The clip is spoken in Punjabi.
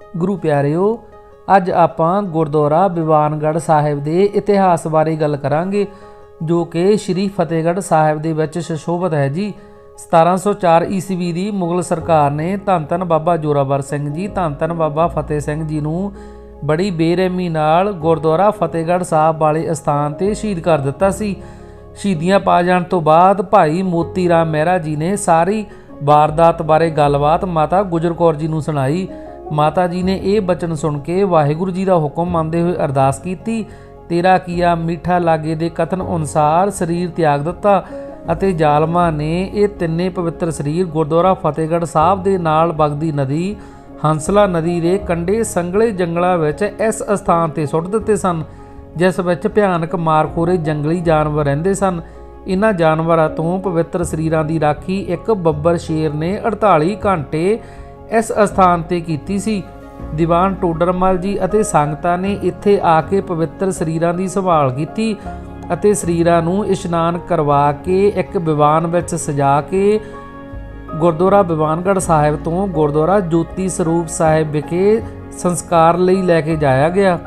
ਗੁਰੂ ਪਿਆਰਿਓ, ਅੱਜ ਆਪਾਂ ਗੁਰਦੁਆਰਾ ਬਿਵਾਨਗੜ੍ਹ ਸਾਹਿਬ ਦੇ ਇਤਿਹਾਸ ਬਾਰੇ ਗੱਲ ਕਰਾਂਗੇ, ਜੋ ਕਿ ਸ੍ਰੀ ਫਤਿਹਗੜ੍ਹ ਸਾਹਿਬ ਦੇ ਵਿੱਚ ਸ਼ਸ਼ੋਭਤ ਹੈ ਜੀ। 1704 ਈਸਵੀ ਦੀ ਮੁਗਲ ਸਰਕਾਰ ਨੇ ਧੰਨ ਧੰਨ ਬਾਬਾ ਜੋਰਾਵਰ ਸਿੰਘ ਜੀ, ਧੰਨ ਧੰਨ ਬਾਬਾ ਫਤਿਹ ਸਿੰਘ ਜੀ ਨੂੰ ਬੜੀ ਬੇਰਹਿਮੀ ਨਾਲ ਗੁਰਦੁਆਰਾ ਫਤਿਹਗੜ੍ਹ ਸਾਹਿਬ ਵਾਲੇ ਸਥਾਨ ਤੇ ਸ਼ਹੀਦ ਕਰ ਦਿੱਤਾ ਸੀ। ਸ਼ਹੀਦੀਆਂ ਪਾ ਜਾਣ ਤੋਂ ਬਾਅਦ ਭਾਈ ਮੋਤੀ ਰਾਮ ਮਹਿਰਾ ਜੀ ਨੇ ਸਾਰੀ ਵਾਰਦਾਤ ਬਾਰੇ ਗੱਲਬਾਤ ਮਾਤਾ ਗੁਜਰ ਕੌਰ ਜੀ ਨੂੰ ਸੁਣਾਈ। ਮਾਤਾ ਜੀ ਨੇ ਇਹ ਬਚਨ ਸੁਣ ਕੇ ਵਾਹਿਗੁਰੂ ਜੀ ਦਾ ਹੁਕਮ ਮੰਨਦੇ ਹੋਏ ਅਰਦਾਸ ਕੀਤੀ, ਤੇਰਾ ਕੀਆ ਮਿੱਠਾ ਲਾਗੇ ਦੇ ਕਥਨ ਅਨੁਸਾਰ ਸਰੀਰ ਤਿਆਗ ਦਿੱਤਾ ਅਤੇ ਜ਼ਾਲਮਾ ਨੇ ਇਹ ਤਿੰਨੇ ਪਵਿੱਤਰ ਸਰੀਰ ਗੁਰਦੁਆਰਾ ਫਤਿਹਗੜ੍ਹ ਸਾਹਿਬ ਦੇ ਨਾਲ ਵਗਦੀ ਨਦੀ, ਹੰਸਲਾ ਨਦੀ ਦੇ ਕੰਢੇ ਸੰਗਲੇ ਜੰਗਲਾਂ ਵਿੱਚ ਇਸ ਸਥਾਨ ਤੇ ਸੁੱਟ ਦਿੱਤੇ ਸਨ, ਜਿਸ ਵਿੱਚ ਭਿਆਨਕ ਮਾਰਖੋਰੇ ਜੰਗਲੀ ਜਾਨਵਰ ਰਹਿੰਦੇ ਸਨ। ਇਹਨਾਂ ਜਾਨਵਰਾਂ ਤੋਂ ਪਵਿੱਤਰ ਸਰੀਰਾਂ ਦੀ ਰਾਖੀ ਇੱਕ ਬੱਬਰ ਸ਼ੇਰ ਨੇ 48 ਘੰਟੇ ਇਸ ਅਸਥਾਨ ਤੇ ਕੀਤੀ ਸੀ। ਦੀਵਾਨ ਟੋਡਰਮਲ ਜੀ ਅਤੇ ਸੰਗਤਾਂ ਨੇ ਇੱਥੇ ਆ ਕੇ ਪਵਿੱਤਰ ਸਰੀਰਾਂ ਦੀ ਸੰਭਾਲ ਕੀਤੀ ਅਤੇ ਸਰੀਰਾਂ ਨੂੰ ਇਸ਼ਨਾਨ ਕਰਵਾ ਕੇ ਇੱਕ ਵਿਵਾਨ ਵਿੱਚ ਸਜਾ ਕੇ ਗੁਰਦੁਆਰਾ ਬਿਵਾਨਗੜ੍ਹ ਸਾਹਿਬ ਤੋਂ ਗੁਰਦੁਆਰਾ ਜੋਤੀ ਸਰੂਪ ਸਾਹਿਬ ਵਿਖੇ ਸੰਸਕਾਰ ਲਈ ਲੈ ਕੇ ਜਾਇਆ ਗਿਆ।